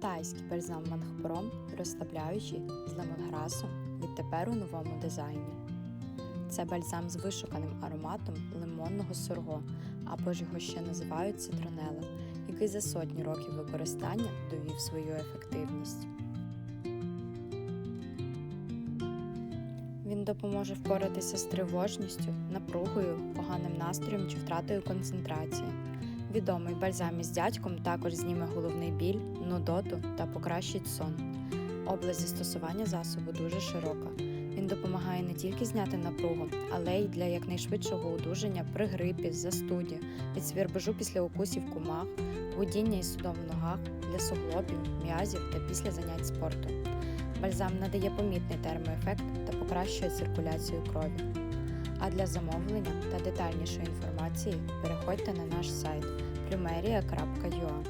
Тайський бальзам Манхпром, розслабляючий з лемонграсом, відтепер у новому дизайні. Це бальзам з вишуканим ароматом лимонного сорго, або ж його ще називають цитронела, який за сотні років використання довів свою ефективність. Він допоможе впоратися з тривожністю, напругою, поганим настроєм чи втратою концентрації. Відомий бальзам із дядьком також зніме головний біль, нудоту та покращить сон. Область застосування засобу дуже широка. Він допомагає не тільки зняти напругу, але й для якнайшвидшого одужання при грипі, застуді, від свірбежу після укусів кумах, гудіння і судом в ногах, для суглобів, м'язів та після занять спорту. Бальзам надає помітний термоефект та покращує циркуляцію крові. А для замовлення та детальнішої інформації переходьте на наш сайт plumeria.ua.